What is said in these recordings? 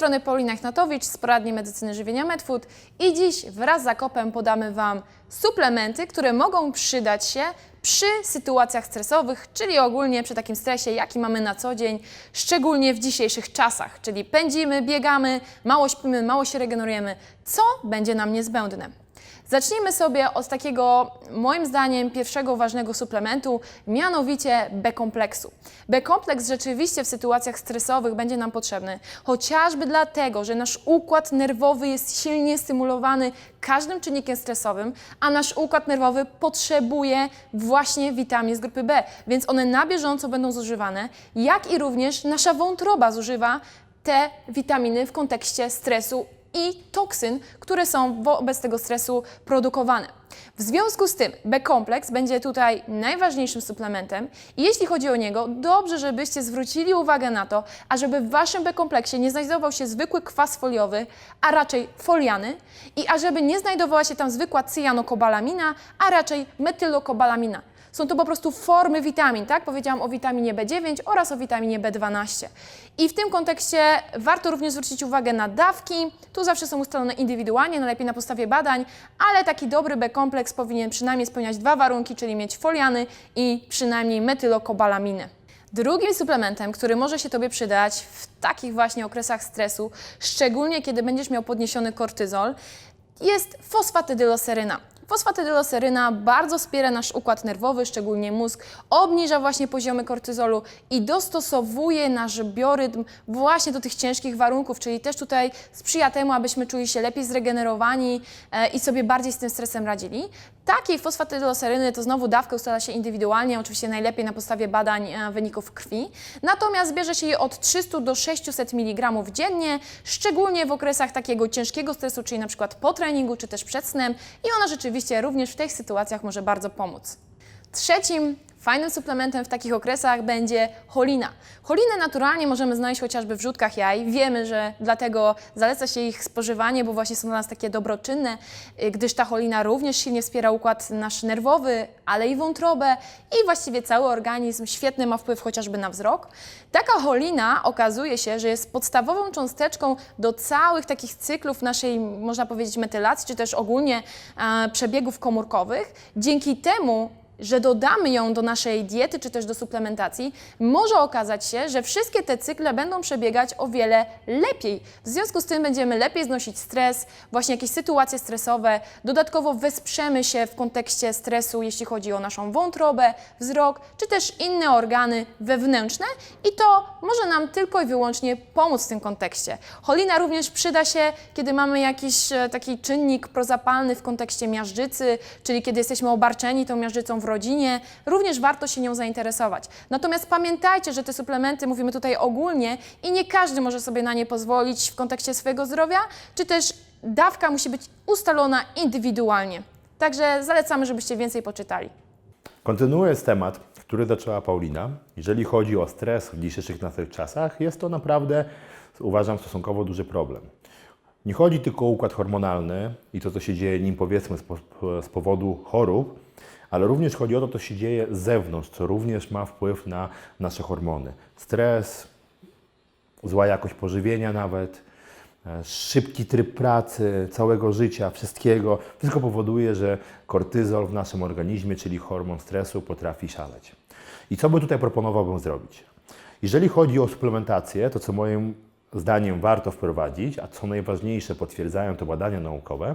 strony Paulina Chnatowicz z poradni medycyny żywienia MedFood. I dziś wraz z Zakopem podamy Wam suplementy, które mogą przydać się przy sytuacjach stresowych, czyli ogólnie przy takim stresie, jaki mamy na co dzień, szczególnie w dzisiejszych czasach, czyli pędzimy, biegamy, mało śpimy, mało się regenerujemy, co będzie nam niezbędne. Zacznijmy sobie od takiego, moim zdaniem, pierwszego ważnego suplementu, mianowicie B-kompleksu. B-kompleks rzeczywiście w sytuacjach stresowych będzie nam potrzebny, chociażby dlatego, że nasz układ nerwowy jest silnie stymulowany każdym czynnikiem stresowym, a nasz układ nerwowy potrzebuje właśnie witamin z grupy B, więc one na bieżąco będą zużywane, jak i również nasza wątroba zużywa te witaminy w kontekście stresu i toksyn, które są wobec tego stresu produkowane. W związku z tym B-kompleks będzie tutaj najważniejszym suplementem i jeśli chodzi o niego, dobrze, żebyście zwrócili uwagę na to, ażeby w Waszym B-kompleksie nie znajdował się zwykły kwas foliowy, a raczej foliany i ażeby nie znajdowała się tam zwykła cyjanokobalamina, a raczej metylokobalamina. Są to po prostu formy witamin, tak? Powiedziałam o witaminie B9 oraz o witaminie B12. I w tym kontekście warto również zwrócić uwagę na dawki. Tu zawsze są ustalone indywidualnie, najlepiej na podstawie badań, ale taki dobry B-kompleks powinien przynajmniej spełniać dwa warunki, czyli mieć foliany i przynajmniej metylokobalaminę. Drugim suplementem, który może się Tobie przydać w takich właśnie okresach stresu, szczególnie kiedy będziesz miał podniesiony kortyzol, jest fosfatydyloseryna. Fosfatydyloseryna bardzo wspiera nasz układ nerwowy, szczególnie mózg, obniża właśnie poziomy kortyzolu i dostosowuje nasz biorytm właśnie do tych ciężkich warunków, czyli też tutaj sprzyja temu, abyśmy czuli się lepiej zregenerowani e, i sobie bardziej z tym stresem radzili. Takiej fosfatydyloseryny to znowu dawkę ustala się indywidualnie, oczywiście najlepiej na podstawie badań e, wyników krwi. Natomiast bierze się je od 300 do 600 mg dziennie, szczególnie w okresach takiego ciężkiego stresu, czyli na przykład po treningu, czy też przed snem i ona rzeczywiście również w tych sytuacjach może bardzo pomóc. Trzecim fajnym suplementem w takich okresach będzie cholina. Cholinę naturalnie możemy znaleźć chociażby w żółtkach jaj. Wiemy, że dlatego zaleca się ich spożywanie, bo właśnie są dla nas takie dobroczynne, y, gdyż ta cholina również silnie wspiera układ nasz nerwowy, ale i wątrobę i właściwie cały organizm. Świetny ma wpływ chociażby na wzrok. Taka cholina okazuje się, że jest podstawową cząsteczką do całych takich cyklów naszej, można powiedzieć, metylacji, czy też ogólnie e, przebiegów komórkowych. Dzięki temu że dodamy ją do naszej diety czy też do suplementacji, może okazać się, że wszystkie te cykle będą przebiegać o wiele lepiej. W związku z tym będziemy lepiej znosić stres, właśnie jakieś sytuacje stresowe. Dodatkowo wesprzemy się w kontekście stresu, jeśli chodzi o naszą wątrobę, wzrok, czy też inne organy wewnętrzne i to może nam tylko i wyłącznie pomóc w tym kontekście. Cholina również przyda się, kiedy mamy jakiś e, taki czynnik prozapalny w kontekście miażdżycy, czyli kiedy jesteśmy obarczeni tą miażdżycą w rodzinie, również warto się nią zainteresować. Natomiast pamiętajcie, że te suplementy mówimy tutaj ogólnie i nie każdy może sobie na nie pozwolić w kontekście swojego zdrowia, czy też dawka musi być ustalona indywidualnie. Także zalecamy, żebyście więcej poczytali. Kontynuując temat, który zaczęła Paulina, jeżeli chodzi o stres w dzisiejszych naszych czasach, jest to naprawdę, uważam, stosunkowo duży problem. Nie chodzi tylko o układ hormonalny i to, co się dzieje nim, powiedzmy, z, po, z powodu chorób, ale również chodzi o to, co się dzieje z zewnątrz, co również ma wpływ na nasze hormony. Stres, zła jakość pożywienia nawet, e, szybki tryb pracy, całego życia, wszystkiego. Wszystko powoduje, że kortyzol w naszym organizmie, czyli hormon stresu, potrafi szaleć. I co by tutaj proponowałbym zrobić? Jeżeli chodzi o suplementację, to co moim zdaniem warto wprowadzić, a co najważniejsze potwierdzają to badania naukowe,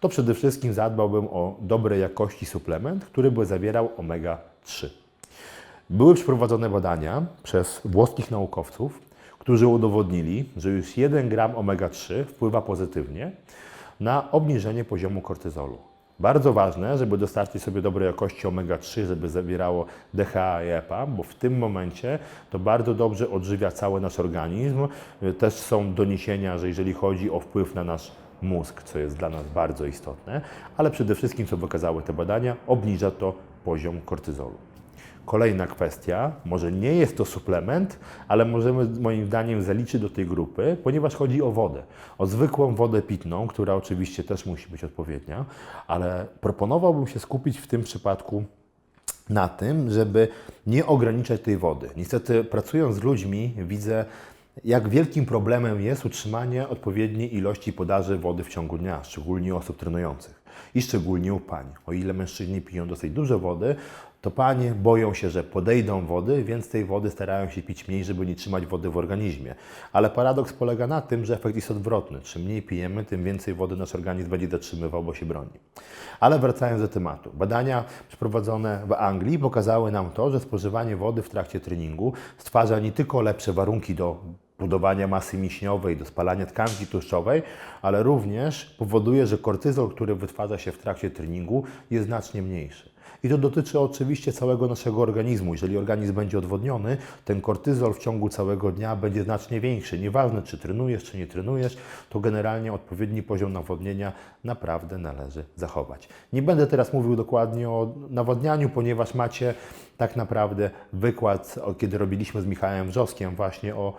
to przede wszystkim zadbałbym o dobrej jakości suplement, który by zawierał omega-3. Były przeprowadzone badania przez włoskich naukowców, którzy udowodnili, że już 1 gram omega-3 wpływa pozytywnie na obniżenie poziomu kortyzolu. Bardzo ważne, żeby dostarczyć sobie dobrej jakości omega-3, żeby zawierało DHA i EPA, bo w tym momencie to bardzo dobrze odżywia cały nasz organizm. Też są doniesienia, że jeżeli chodzi o wpływ na nasz mózg, co jest dla nas bardzo istotne, ale przede wszystkim, co wykazały te badania, obniża to poziom kortyzolu. Kolejna kwestia, może nie jest to suplement, ale możemy moim zdaniem zaliczyć do tej grupy, ponieważ chodzi o wodę. O zwykłą wodę pitną, która oczywiście też musi być odpowiednia, ale proponowałbym się skupić w tym przypadku na tym, żeby nie ograniczać tej wody. Niestety, pracując z ludźmi, widzę Jak wielkim problemem jest utrzymanie odpowiedniej ilości podaży wody w ciągu dnia, szczególnie osób trenujących i szczególnie u pań. O ile mężczyźni piją dosyć dużo wody, to panie boją się, że podejdą wody, więc tej wody starają się pić mniej, żeby nie trzymać wody w organizmie. Ale paradoks polega na tym, że efekt jest odwrotny. Czym mniej pijemy, tym więcej wody nasz organizm będzie zatrzymywał, bo się broni. Ale wracając do tematu. Badania przeprowadzone w Anglii pokazały nam to, że spożywanie wody w trakcie treningu stwarza nie tylko lepsze warunki do budowania masy mięśniowej, do spalania tkanki tłuszczowej, ale również powoduje, że kortyzol, który wytwarza się w trakcie treningu, jest znacznie mniejszy. I to dotyczy oczywiście całego naszego organizmu. Jeżeli organizm będzie odwodniony, ten kortyzol w ciągu całego dnia będzie znacznie większy. Nieważne, czy trenujesz, czy nie trenujesz, to generalnie odpowiedni poziom nawodnienia naprawdę należy zachować. Nie będę teraz mówił dokładnie o nawodnianiu, ponieważ macie tak naprawdę wykład, kiedy robiliśmy z Michałem Wrzoskiem właśnie o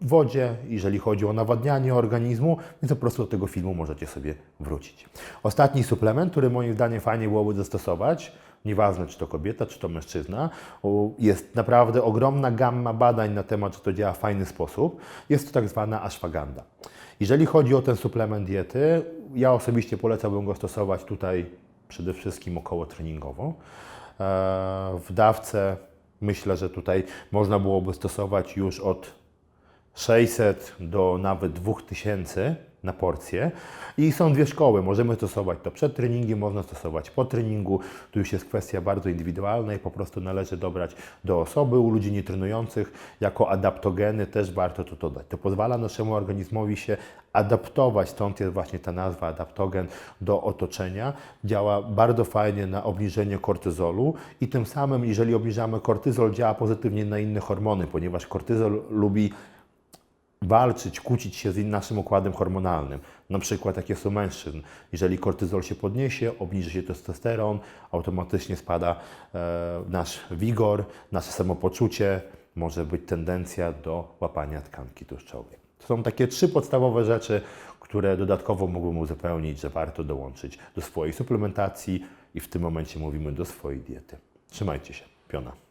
wodzie, jeżeli chodzi o nawadnianie organizmu, więc po prostu do tego filmu możecie sobie wrócić. Ostatni suplement, który moim zdaniem fajnie byłoby zastosować, nieważne czy to kobieta, czy to mężczyzna, jest naprawdę ogromna gamma badań na temat, czy to działa w fajny sposób, jest to tak zwana ashwagandha. Jeżeli chodzi o ten suplement diety, ja osobiście polecałbym go stosować tutaj przede wszystkim około treningowo. E, W dawce myślę, że tutaj można byłoby stosować już od 600 do nawet 2000 na porcję. I są dwie szkoły. Możemy stosować to przed treningiem, można stosować po treningu. Tu już jest kwestia bardzo indywidualna i po prostu należy dobrać do osoby. U ludzi nietrenujących jako adaptogeny też warto to dodać. To pozwala naszemu organizmowi się adaptować, stąd jest właśnie ta nazwa adaptogen do otoczenia. Działa bardzo fajnie na obniżenie kortyzolu i tym samym, jeżeli obniżamy kortyzol, działa pozytywnie na inne hormony, ponieważ kortyzol lubi walczyć, kłócić się z naszym układem hormonalnym. Na przykład jak jest u mężczyzn. Jeżeli kortyzol się podniesie, obniży się testosteron, automatycznie spada e, nasz wigor, nasze samopoczucie, może być tendencja do łapania tkanki tłuszczowej. To są takie trzy podstawowe rzeczy, które dodatkowo mógłbym uzupełnić, że warto dołączyć do swojej suplementacji i w tym momencie mówimy do swojej diety. Trzymajcie się. Piona.